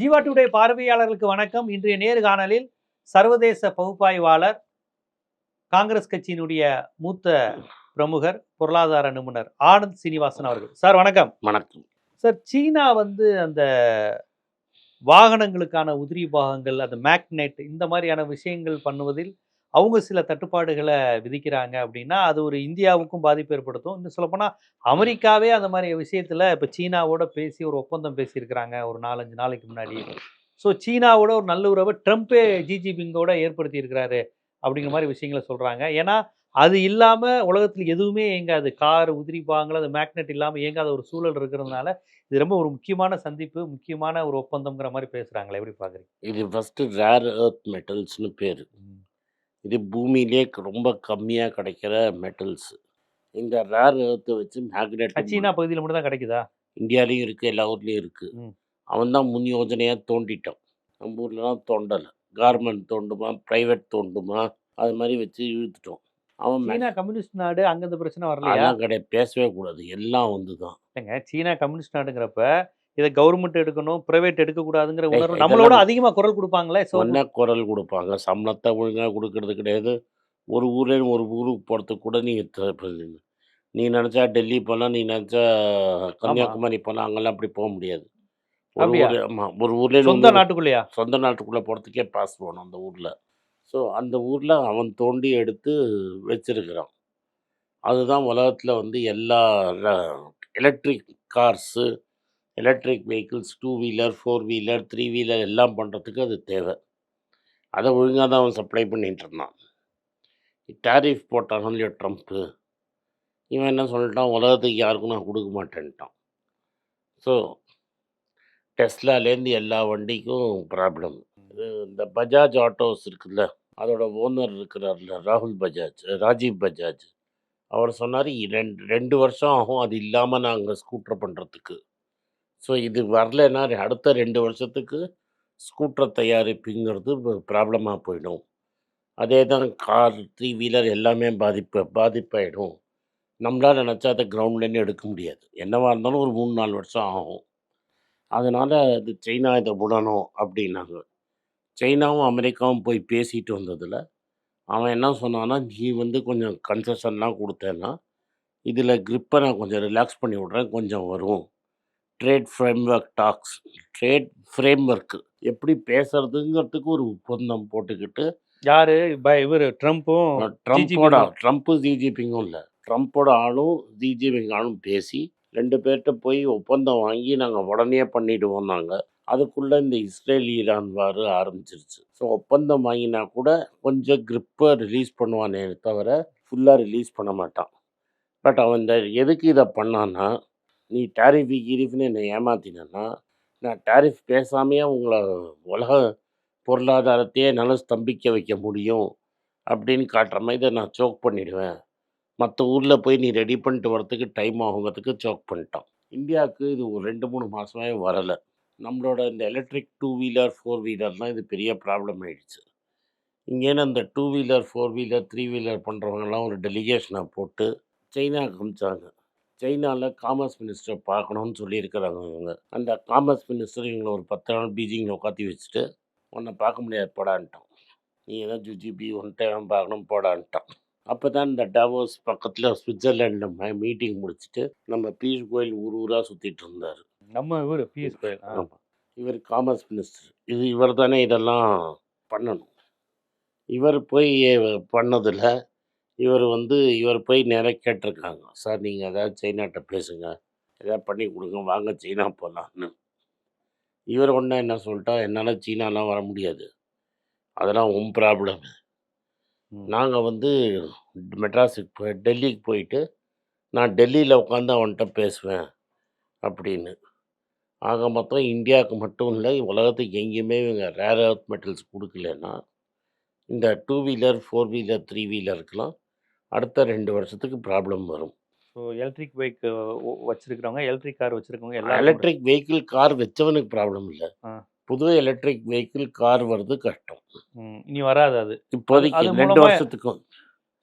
Jeeva today பார்வையாளர்களுக்கு வணக்கம். இன்றைய நேர்காணலில் சர்வதேச பகுப்பாய்வாளர் காங்கிரஸ் கட்சியினுடைய மூத்த பிரமுகர் பொருளாதார நிபுணர் ஆனந்த் சீனிவாசன் அவர்கள். சார் வணக்கம். வணக்கம். சார் சீனா வந்து அந்த வாகனங்களுக்கான உதிரி பாகங்கள் அந்த மேக்னெட் இந்த மாதிரியான விஷயங்கள் பண்ணுவதில் அவங்க சில தட்டுப்பாடுகளை விதிக்கிறாங்க அப்படின்னா அது ஒரு இந்தியாவுக்கும் பாதிப்பு ஏற்படுத்தும். இன்னும் சொல்லப்போனால் அமெரிக்காவே அந்த மாதிரி விஷயத்தில் இப்போ சீனாவோட பேசி ஒரு ஒப்பந்தம் பேசியிருக்கிறாங்க ஒரு நாலஞ்சு நாளைக்கு முன்னாடி. ஸோ சீனாவோட ஒரு நல்ல உறவை ட்ரம்ப்பே ஜி ஜிபிங்கோட ஏற்படுத்தி இருக்கிறாரு அப்படிங்கிற மாதிரி விஷயங்களை சொல்கிறாங்க ஏன்னா அது இல்லாமல் உலகத்தில் எதுவுமே இயங்காது. கார் உதிரி பாகங்கள் அது மேக்னெட் இல்லாமல் இயங்காத ஒரு சூழல் இருக்கிறதுனால இது ரொம்ப ஒரு முக்கியமான சந்திப்பு முக்கியமான ஒரு ஒப்பந்தம்ங்கிற மாதிரி பேசுகிறாங்களே எப்படி பார்க்குறீங்க இது ஃபஸ்ட்டு ரேர் எர்த் மெட்டல்ஸ்னு பேர். இது பூமியிலே ரொம்ப கம்மியாக கிடைக்கிற மெட்டல்ஸ் இந்த ரேர் எர்த்தை வச்சு மேக்னெட் சீனா பகுதியில் மட்டும் தான் கிடைக்குதா? இந்தியாலையும் இருக்குது எல்லா ஊர்லேயும் இருக்குது. அவன் தான் முன் யோஜனையாக தோண்டிட்டான். நம்ம ஊர்லலாம் தோண்டலை. கார்மெண்ட் தோண்டுமா ப்ரைவேட் தோண்டுமா அது மாதிரி வச்சு இழுத்துட்டோம். அவன் சீனா கம்யூனிஸ்ட் நாடு அங்க இந்த பிரச்சனை வரலையா? அதெல்லாம் கிடையாது பேசவே கூடாது. எல்லாம் வந்து தான். இல்லைங்க சீனா கம்யூனிஸ்ட் நாடுங்கிறப்ப இதை கவர்மெண்ட் எடுக்கணும் பிரைவேட் எடுக்கக்கூடாதுங்கிற உணர்வு நம்மளோட அதிகமா குரல் கொடுப்பாங்களே ஸோ ஒன்றா குரல் கொடுப்பாங்க. சம்பளத்தை ஒழுங்காக கொடுக்கறது கிடையாது. ஒரு ஊர்ல ஒரு ஊருக்கு போகிறதுக்கு கூட நீ த- இப்ப நீ நினச்சா டெல்லி போகலாம் நீ நினச்சா கன்னியாகுமரி போகலாம் அங்கெல்லாம் அப்படி போக முடியாது. ஒரு? ஊர் ஆமாம் ஒரு ஊர்ல சொந்த நாட்டுக்குள்ளேயா? சொந்த நாட்டுக்குள்ளே போகிறதுக்கே பாஸ் போகணும் அந்த ஊரில். ஸோ அந்த ஊரில் அவன் தோண்டி எடுத்து வச்சிருக்கிறான். அதுதான் உலகத்தில் வந்து எல்லா electric cars electric vehicles two wheeler four wheeler three wheeler எல்லாம் பண்ணுறதுக்கு அது தேவை. அதை ஒழுங்காக தான் அவன் சப்ளை பண்ணிகிட்டு இருந்தான். டேரிஃப் போட்டான் இல்லையோ ட்ரம்ப்பு இவன் என்ன சொல்லிட்டான்? உலகத்துக்கு யாருக்கும் நான் கொடுக்க மாட்டேன்ட்டான். ஸோ டெஸ்லாலேருந்து எல்லா வண்டிக்கும் ப்ராப்ளம் இது இந்த பஜாஜ் ஆட்டோஸ் இருக்குல்ல அதோட ஓனர் இருக்கிறார்ல ராகுல் பஜாஜ் ராஜீவ் பஜாஜ். அவர் சொன்னார் ரெண்டு ரெண்டு வருஷம் ஆகும் அது இல்லாமல் நாங்கள் ஸ்கூட்டர் பண்ணுறதுக்கு ஸோ இது வரலைன்னா அடுத்த ரெண்டு வருஷத்துக்கு ஸ்கூட்டர் தயாரிப்புங்கிறது ப்ராப்ளமாக போயிடும். அதே தான் கார் த்ரீ வீலர் எல்லாமே பாதிப்பு பாதிப்பாயிடும். நம்மளால் நினச்சா அதை கிரவுண்ட்லேருந்து எடுக்க முடியாது. என்னவாக இருந்தாலும் ஒரு மூணு நாலு வருஷம் ஆகும். அதனால் இது சைனா இதை விடணும் அப்படின்னாங்க. சைனாவும் அமெரிக்காவும் போய் பேசிட்டு வந்ததில் அவன் என்ன சொன்னான்னா நீ வந்து கொஞ்சம் கன்செஷன்லாம் கொடுத்தேன்னா இதில் க்ரிப்பை நான் கொஞ்சம் ரிலாக்ஸ் பண்ணி விட்றேன் கொஞ்சம் வரும். ட்ரேட் ஃப்ரேம்ஒர்க் டாக்ஸ் ட்ரேட் ஃப்ரேம்ஒர்க்கு எப்படி பேசுறதுங்கிறதுக்கு ஒரு ஒப்பந்தம் போட்டுக்கிட்டு யாரு? இவரு ட்ரம்ப்பும் ட்ரம்ப்போட ட்ரம்ப்பு ஜிஜிபிங்கும் இல்லை. ட்ரம்ப்போட ஆளும் ஜிஜிபிங் ஆளும் பேசி ரெண்டு பேர்கிட்ட போய் ஒப்பந்தம் வாங்கி நாங்கள் உடனே பண்ணிடுவோம் நாங்கள் அதுக்குள்ளே இந்த இஸ்ரேல் ஈரான் வார் ஆரம்பிச்சிருச்சு. ஸோ ஒப்பந்தம் வாங்கினா கூட கொஞ்சம் grip-அ ரிலீஸ் பண்ணுவானே தவிர ஃபுல்லாக ரிலீஸ் பண்ண மாட்டான். பட் அவன் இந்த எதுக்கு இதை பண்ணான்னா நீ டேரிஃப் கீரிஃப்னு என்னை ஏமாத்தினா நான் டேரிஃப் பேசாமையே உங்களை உலக பொருளாதாரத்தையே என்னால் ஸ்தம்பிக்க வைக்க முடியும் அப்படின்னு காட்டுற மாதிரி இதை நான் சோக் பண்ணிடுவேன். மற்ற ஊரில் போய் நீ ரெடி பண்ணிட்டு வரத்துக்கு டைம் ஆகுங்கிறதுக்கு சோக் பண்ணிட்டான். இந்தியாவுக்கு இது ஒரு ரெண்டு மூணு மாதமாகவே வரலை. நம்மளோட இந்த எலக்ட்ரிக் டூ வீலர் ஃபோர் வீலர்லாம் இது பெரிய ப்ராப்ளம் ஆயிடுச்சு. இங்கேன்னு அந்த two wheeler four wheeler three wheeler பண்ணுறவங்கலாம் ஒரு டெலிகேஷனை போட்டு சைனாக்கு அமிச்சாங்க. சைனாவில் காமர்ஸ் மினிஸ்டர் பார்க்கணும்னு சொல்லியிருக்கிறாங்க இவங்க. அந்த காமர்ஸ் மினிஸ்டர் இவங்களை ஒரு பத்து நாள் பீஜிங்கில் உட்காத்தி வச்சுட்டு உன்னை பார்க்க முடியாது போடான்ட்டான். நீ ஏதோ ஜுஜிபி ஒன் டைம் பார்க்கணும் போடான்ட்டான். அப்போ தான் இந்த டவோஸ் பக்கத்தில் சுவிட்சர்லாண்டில் மீட்டிங் முடிச்சுட்டு நம்ம பீஷ் கோயில் ஊர் ஊராக சுற்றிட்டு இருந்தார். நம்ம இவரு பிஎஸ் கோயல். ஆமாம் இவர் காமர்ஸ் மினிஸ்டர். இது இவர் தானே இதெல்லாம் பண்ணணும். இவர் போய் பண்ணதில் இவர் வந்து இவர் போய் நேராக கேட்டிருக்காங்க. சார் நீங்கள் ஏதாவது சைனாட்ட பேசுங்க. ஏதாவது பண்ணி கொடுங்க. வாங்க சைனா போகலான்னு இவர் ஒன்றா என்ன சொல்லிட்டா என்னால் சீனாலாம் வர முடியாது. அதெல்லாம் உன் ப்ராப்ளம். நாங்கள் வந்து மெட்ராஸுக்கு போய் டெல்லிக்கு போயிட்டு நான் டெல்லியில் உட்காந்து அவன்கிட்ட பேசுவேன் அப்படின்னு. ஆக மொத்தம் இந்தியாவுக்கு மட்டும் இல்லை உலகத்துக்கு எங்கேயுமே இவங்க ரேர் எர்த் மெட்டல்ஸ் கொடுக்கலன்னா இந்த two wheeler four wheeler three வீலருக்கெலாம் அடுத்த ரெண்டு வருஷத்துக்கு ப்ராப்ளம் வரும். ஸோ எலக்ட்ரிக் பைக் வச்சிருக்கிறவங்க எலக்ட்ரிக் கார் வச்சிருக்கவங்க எல்லாம் எலக்ட்ரிக் வெஹிக்கிள் கார் வச்சவனுக்கு ப்ராப்ளம் இல்லை. புது எலக்ட்ரிக் வெஹிக்கிள் கார் வர்றது கஷ்டம். இனி வராது அது. இப்போதைக்கு ரெண்டு வருஷத்துக்கும்.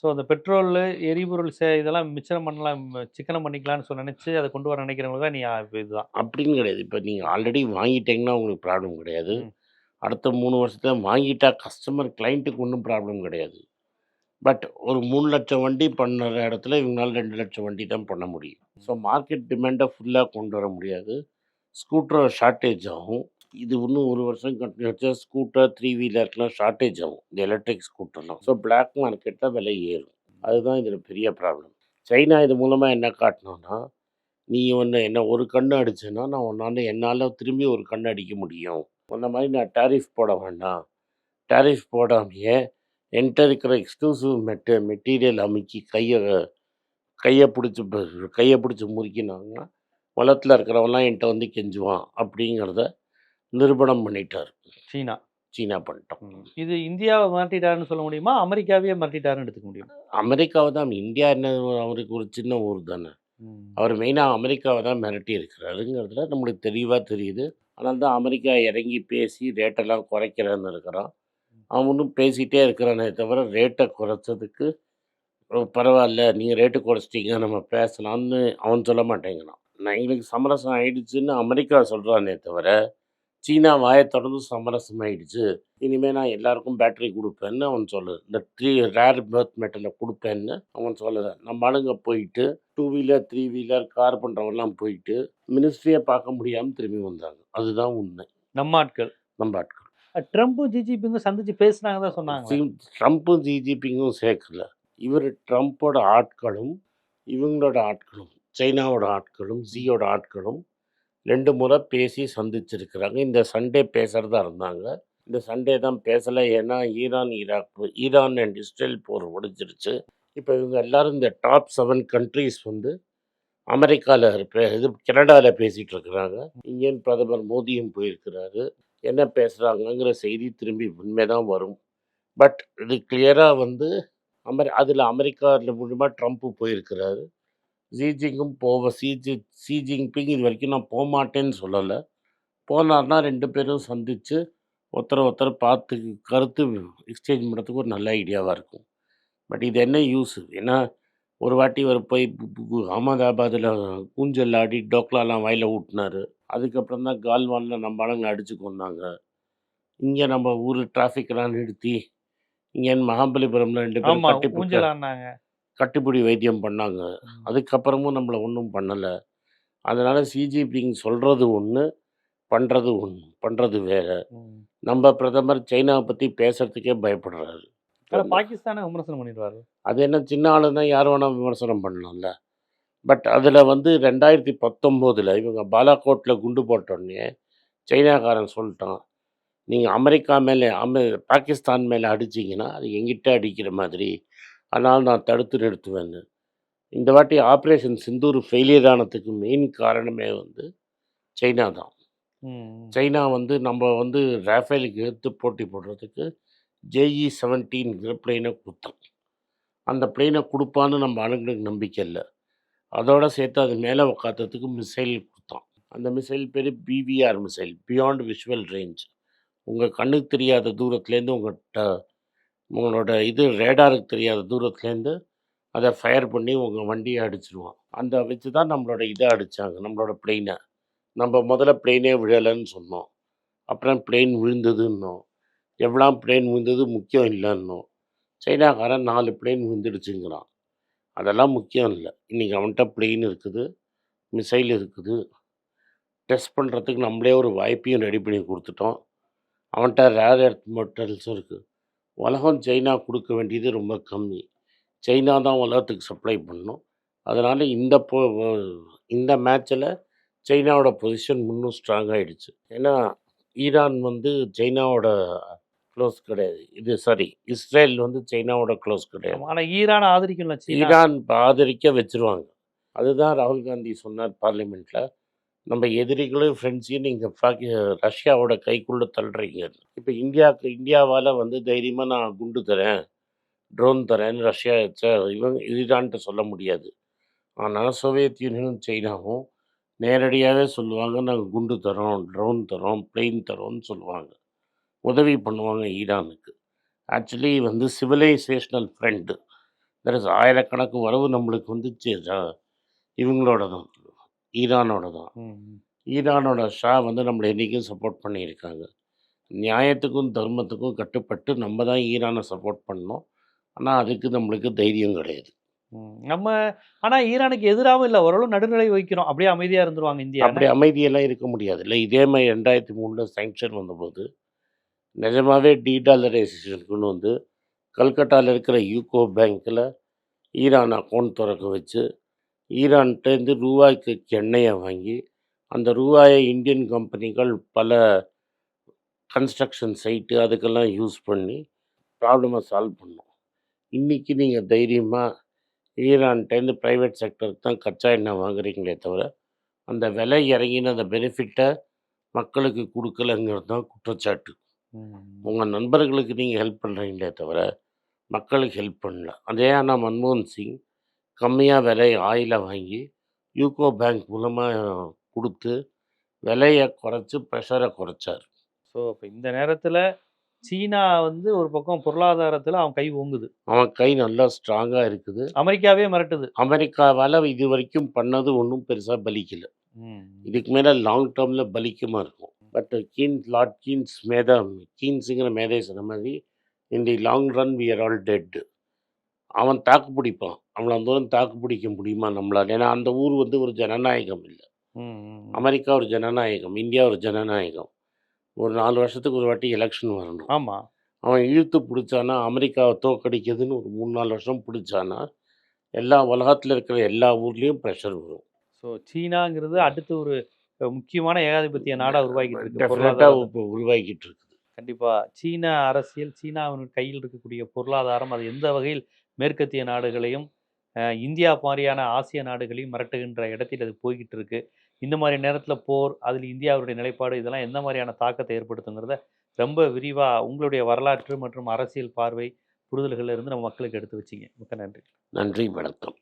ஸோ அந்த பெட்ரோல் எரிபொருள் சே இதெல்லாம் மிச்சம் பண்ணலாம் சிக்கனம் பண்ணிக்கலாம்னு சொல்லி நினைச்சு அதை கொண்டு வர நினைக்கிறவங்க தான் நீ இப்ப இதுதான். அப்படின்னு கிடையாது. இப்போ நீங்கள் ஆல்ரெடி வாங்கிட்டீங்கன்னா உங்களுக்கு ப்ராப்ளம் கிடையாது. அடுத்த மூணு வருஷத்துல வாங்கிட்டா கஸ்டமர் கிளைண்ட்டுக்கு ஒன்றும் ப்ராப்ளம் கிடையாது. பட் ஒரு மூணு லட்சம் வண்டி பண்ணுற இடத்துல இவங்களால ரெண்டு லட்சம் வண்டி தான் பண்ண முடியும். ஸோ மார்க்கெட் டிமாண்டை ஃபுல்லாக கொண்டு வர முடியாது. ஸ்கூட்டர் ஷார்ட்டேஜ் ஆகும். இது இன்னும் ஒரு வருஷம் கண்டினியூ ஸ்கூட்டர் த்ரீ வீலர்க்கெலாம் ஷார்ட்டேஜ் ஆகும். இந்த எலக்ட்ரிக் ஸ்கூட்டர்லாம் ஸோ பிளாக் மார்க்கெட்டில் விலை ஏறும். அதுதான் இதில் பெரிய ப்ராப்ளம் சைனா இது மூலமாக என்ன காட்டணும்னா நீ ஒன்று என்ன ஒரு கண்ணு அடிச்சேன்னா நான் ஒன்றாண்டு என்னால் திரும்பி ஒரு கண்ணு அடிக்க முடியும். அந்த மாதிரி நான் டேரிஃப் போட வேண்டாம். டேரிஃப் போடாமையே என்கிட்ட இருக்கிற எக்ஸ்க்ளூசிவ் மெட்ட மெட்டீரியல் அமுக்கி கையை கையை பிடிச்சி கையை பிடிச்சி முறுக்கினாங்கன்னா உலகத்தில் இருக்கிறவன்லாம் என்கிட்ட வந்து கெஞ்சுவான் அப்படிங்கிறத நிரூபணம் பண்ணிட்டார். சீனா. சீனா பண்ணிட்டோம். இது இந்தியாவை மிரட்டிட்டாருன்னு சொல்ல முடியுமா? அமெரிக்காவே மிரட்டிட்டாருன்னு எடுத்துக்க முடியும்? அமெரிக்காவை தான் இந்தியா என்ன அவருக்கு ஒரு சின்ன ஊர் தானே. அவர் மெயினாக அமெரிக்காவை தான் மிரட்டி இருக்கிறாருங்கிறதுல நம்மளுக்கு தெளிவாக தெரியுது. அதனால தான் அமெரிக்கா இறங்கி பேசி ரேட்டெல்லாம் குறைக்கிறேன்னு இருக்கிறான். அவனும் பேசிகிட்டே இருக்கிறானே தவிர ரேட்டை குறைச்சதுக்கு "ஓ, பரவாயில்ல நீங்கள் ரேட்டு குறைச்சிட்டீங்க நம்ம பேசலாம்னு அவன் சொல்ல மாட்டேங்கிறான். நான் எங்களுக்கு சமரசம் ஆயிடுச்சுன்னு அமெரிக்கா சொல்கிறானே தவிர சீனா வாயை திறந்து சமரசம் ஆயிடுச்சு. இனிமேல் நான் எல்லாருக்கும் பேட்டரி கொடுப்பேன்னு அவன் சொல்லுது. இந்த த்ரீ ரேர் பர்த் மெட்டலை கொடுப்பேன்னு அவன் சொல்லலை நம்ம ஆளுங்க போயிட்டு two wheeler three wheeler car பண்ணுறவங்கலாம் போயிட்டு மினிஸ்ட்ரியை பார்க்க முடியாமல் திரும்பி வந்தாங்க. அதுதான் உண்மை. நம்ம ஆட்கள். நம்ம ஆட்கள். ட்ரம்ப்பும் ஜிஜிபிங்கும் சந்திச்சு பேசுனாங்க தான் சொன்னாங்க. ட்ரம்ப்பும் ஜிஜிபிங்கும் சேர்க்கல. இவர் ட்ரம்ப்போட ஆட்களும் இவங்களோட ஆட்களும் சைனாவோட ஆட்களும் ஜியோட ஆட்களும் ரெண்டு முறை பேசி சந்திச்சிருக்கிறாங்க. இந்த சண்டே பேசுகிறதா இருந்தாங்க. இந்த சண்டே தான் பேசலை. ஏன்னா Iran Iraq Iran and Israel போர் முடிஞ்சிருச்சு. இப்போ இவங்க எல்லாரும் இந்த டாப் செவன் கண்ட்ரீஸ் வந்து அமெரிக்காவில் இது கனடாவில் பேசிகிட்டு இருக்கிறாங்க. இந்தியன் பிரதமர் மோடியும் போயிருக்கிறாரு. என்ன பேசுகிறாங்கங்கிற செய்தி திரும்பி உண்மை தான் வரும். பட் இது கிளியராக வந்து அமெரி அதில் அமெரிக்காவில் மூலிமா ட்ரம்ப்பு போயிருக்கிறாரு. ஜிஜிங்கும் போவ சிஜி சி ஜின்பிங் இது வரைக்கும் நான் போகமாட்டேன்னு சொல்லலை. போனார்னா ரெண்டு பேரும் சந்தித்து ஒருத்தரை ஒருத்தர் பார்த்து கருத்து எக்ஸ்சேஞ்ச் பண்ணுறதுக்கு ஒரு நல்ல ஐடியாவாக இருக்கும். பட் இது என்ன யூஸ் ஏன்னா ஒரு வாட்டி அவர் போய் பு- அகமதாபாத்தில் கூஞ்சல் ஆடி டோக்லாலாம் வாயில் ஊட்டினார். அதுக்கப்புறம் தான் கால்வானில் நம்ம ஆளுங்களை அடிச்சு கொண்டாங்க இங்கே நம்ம ஊர் டிராஃபிக்லாம் நிறுத்தி இங்கே மகாபலிபுரம்ல ரெண்டு பேரும் ஆமா கட்டி ஊஞ்சல் ஆடினாங்க கட்டுப்பிடி வைத்தியம் பண்ணாங்க. அதுக்கப்புறமும் நம்மளை ஒன்றும் பண்ணலை. அதனால் சிஜிபிங் சொல்கிறது ஒன்று பண்ணுறது ஒன்று பண்ணுறது வேற. நம்ம பிரதமர் சைனாவை பற்றி பேசுறதுக்கே பயப்படுறாரு. பாகிஸ்தானை விமர்சனம் பண்ணிடுவாரு. அது என்ன சின்ன ஆளு தான் யார் வேணால் விமர்சனம் பண்ணலாம்ல. பட் அதில் வந்து ரெண்டாயிரத்தி பத்தொம்போதில் இவங்க பாலாகோட்டில் குண்டு போட்டோடனே சைனாக்காரன் சொல்லிட்டான் நீங்கள் அமெரிக்கா மேலே அமெ பாகிஸ்தான் மேலே அடிச்சீங்கன்னா அது எங்கிட்ட அடிக்கிற மாதிரி. அதனால் நான் தடுத்து நிறுத்துவேன்னு இந்த வாட்டி ஆப்ரேஷன் சிந்தூர் ஃபெயிலியர் ஆனதுக்கு மெயின் காரணமே வந்து சைனா தான். சைனா வந்து நம்ம வந்து ராஃபேலுக்கு எடுத்து போட்டி போடுறதுக்கு ஜேஇ செவன்டீன்கிற பிளெயினை கொடுத்தான். அந்த பிளெயினை கொடுப்பான்னு நம்ம ஆளுங்களுக்கு நம்பிக்கை இல்லை. அதோட சேர்த்து அது மேலே உட்காத்ததுக்கு மிசைல் கொடுத்தான். அந்த மிசைல் பேர் B V R missile beyond visual range உங்கள் கண்ணுக்கு தெரியாத தூரத்துலேருந்து உங்கள்கிட்ட உங்களோட இது ரேடாருக்கு தெரியாத தூரத்துலேருந்து அதை ஃபயர் பண்ணி உங்கள் வண்டியை அடிச்சிருவான். அந்த வச்சு தான் நம்மளோட இதை அடித்தாங்க நம்மளோட பிளெயினை நம்ம முதல்ல பிளெயினே விழலைன்னு சொன்னோம். அப்புறம் பிளெயின் விழுந்ததுன்னோம். எவ்வளோ பிளெயின் விழுந்தது முக்கியம் இல்லைன்னோம். சைனாக்காரன் நாலு பிளெயின் விழுந்துடுச்சுங்கிறான். அதெல்லாம் முக்கியம் இல்லை. இன்றைக்கி அவன்கிட்ட பிளெயின் இருக்குது மிசைல் இருக்குது. டெஸ்ட் பண்ணுறதுக்கு நம்மளே ஒரு வாய்ப்பையும் ரெடி பண்ணி கொடுத்துட்டோம். அவன்கிட்ட ரேர் எர்த் மெட்டல்ஸும் இருக்குது உலகம் சைனா கொடுக்க வேண்டியது ரொம்ப கம்மி. சைனா தான் உலகத்துக்கு சப்ளை பண்ணணும் அதனால் இந்த போ இந்த மேட்ச்சில் சைனாவோட பொசிஷன் இன்னும் ஸ்ட்ராங் ஆகிடுச்சு ஏன்னா ஈரான் வந்து சைனாவோட க்ளோஸ் கிடையாது. இது சாரி இஸ்ரேல் வந்து சைனாவோட க்ளோஸ் கிடையாது. ஆமா. ஆனா ஈரான் ஆதரிக்கல ஈரான் ஆதரிக்க வச்சிருவாங்க. அதுதான் ராகுல் காந்தி சொன்னார் பார்லிமெண்ட்டில் நம்ம எதிரிகளும் ஃப்ரெண்ட்ஸையும் நீங்கள் பாக்கி ரஷ்யாவோட கைக்குள்ளே தள்ளுறீங்க. இப்போ இந்தியாவுக்கு இந்தியாவால் வந்து தைரியமாக நான் குண்டு தரேன் ட்ரோன் தரேன்னு ரஷ்யா இவங்க ஈரான்ட்ட சொல்ல முடியாது. ஆனால் சோவியத் யூனியனும் சைனாவும் நேரடியாகவே சொல்லுவாங்க நாங்கள் குண்டு தரோம் ட்ரோன் தரோம் பிளெயின் தரோம்னு சொல்லுவாங்க. உதவி பண்ணுவாங்க ஈரானுக்கு. ஆக்சுவலி வந்து சிவிலைசேஷனல் ஃப்ரெண்டு there is ஆயிரக்கணக்கு வரவு நம்மளுக்கு வந்துச்சு இவங்களோட தான் ஈரானோட தான். ஈரானோட ஷா வந்து நம்மளை என்றைக்கும் சப்போர்ட் பண்ணியிருக்காங்க. நியாயத்துக்கும் தர்மத்துக்கும் கட்டுப்பட்டு நம்ம தான் ஈரானை சப்போர்ட் பண்ணோம். ஆனால் அதுக்கு நம்மளுக்கு தைரியம் கிடையாது. நம்ம ஆனா ஈரானுக்கு எதிராகவும் இல்ல. ஓரளவு நடுநிலை வைக்கிறோம் அப்படியே அமைதியா இருந்துருவாங்க இந்தியா அப்படி அமைதியெல்லாம் இருக்க முடியாது. இல்லை இதே மாதிரி ரெண்டாயிரத்தி மூணில் சாங்ஷன் வந்தபோது நிஜமாகவே நிஜமாவே கொண்டு வந்து கல்கட்டாவில் இருக்கிற யூகோ பேங்க்கில் ஈரான் அக்கௌண்ட் திறக்க வச்சு ஈரான்கிட்டேருந்து ரூபாய்க்கு எண்ணெயை வாங்கி அந்த ரூபாயை இந்தியன் கம்பெனிகள் பல கன்ஸ்ட்ரக்ஷன் சைட்டு அதுக்கெல்லாம் யூஸ் பண்ணி ப்ராப்ளமாக சால்வ் பண்ணோம். இன்றைக்கி நீங்கள் தைரியமாக ஈரான்கிட்டேருந்து ப்ரைவேட் செக்டருக்கு தான் கச்சா எண்ணெய் வாங்குறீங்களே தவிர அந்த விலை இறங்கின அந்த பெனிஃபிட்டை மக்களுக்கு கொடுக்கலங்கிறது தான் குற்றச்சாட்டு. உங்கள் நண்பர்களுக்கு நீங்கள் ஹெல்ப் பண்ணுறீங்களே தவிர மக்களுக்கு ஹெல்ப் பண்ணல. அதே ஆனால் மன்மோகன் சிங் கம்மியாக விலை ஆயிலை வாங்கி யூகோ பேங்க் மூலமாக கொடுத்து விலையை குறைச்சி ப்ரெஷரை குறைச்சார். ஸோ இப்போ இந்த நேரத்துல சீனா வந்து ஒரு பக்கம் பொருளாதாரத்துல அவன் கை ஓங்குது. அவன் கை நல்லா ஸ்ட்ராங்காக இருக்குது. அமெரிக்காவே மிரட்டுது. அமெரிக்காவால் இது வரைக்கும் பண்ணது ஒன்றும் பெருசாக பலிக்கல. இதுக்கு மேலே லாங் டேர்மில் பலிக்குமா இருக்கும். பட் கீன்ஸ் லார்ட் கீன்ஸ் மேதா கீன்ஸுங்கிற மேதை சொன்ன மாதிரி. In the long run we are all dead அவன் தாக்கு பிடிப்பான். அவ்வளோ தூரம் தாக்கு பிடிக்க முடியுமா நம்மளால்? ஏன்னா அந்த ஊர் வந்து ஒரு ஜனநாயகம் இல்லை. அமெரிக்கா ஒரு ஜனநாயகம் இந்தியா ஒரு ஜனநாயகம். ஒரு நாலு வருஷத்துக்கு ஒரு வாட்டி எலெக்ஷன் வரணும். ஆமா. அவன் இழுத்து பிடிச்சானா அமெரிக்காவை தோக்கடிக்கிறதுன்னு ஒரு மூணு நாலு வருஷம் பிடிச்சானா எல்லா உலகத்தில் இருக்கிற எல்லா ஊர்லேயும் ப்ரெஷர் வரும். ஸோ சீனாங்கிறது அடுத்து ஒரு முக்கியமான ஏகாதிபத்திய நாடா உருவாக்கிட்டு இருக்கு இப்போ உருவாக்கிட்டு இருக்குது கண்டிப்பா. சீன அரசியல் சீனாவின் கையில் இருக்கக்கூடிய பொருளாதாரம் அது எந்த வகையில் மேற்கத்திய நாடுகளையும் இந்தியா மாதிரியான ஆசிய நாடுகளையும் மிரட்டுகின்ற இடத்தில் அது போய்கிட்டு இருக்கு இந்த மாதிரி நேரத்தில் போர் அதில் இந்தியாவுடைய நிலைப்பாடு இதெல்லாம் எந்த மாதிரியான தாக்கத்தை ஏற்படுத்துங்கிறத ரொம்ப விரிவா உங்களுடைய வரலாற்று மற்றும் அரசியல் பார்வை புரிதல்கள்ல இருந்து நம்ம மக்களுக்கு எடுத்து வச்சிங்க. மிக்க நன்றி. நன்றி வணக்கம்.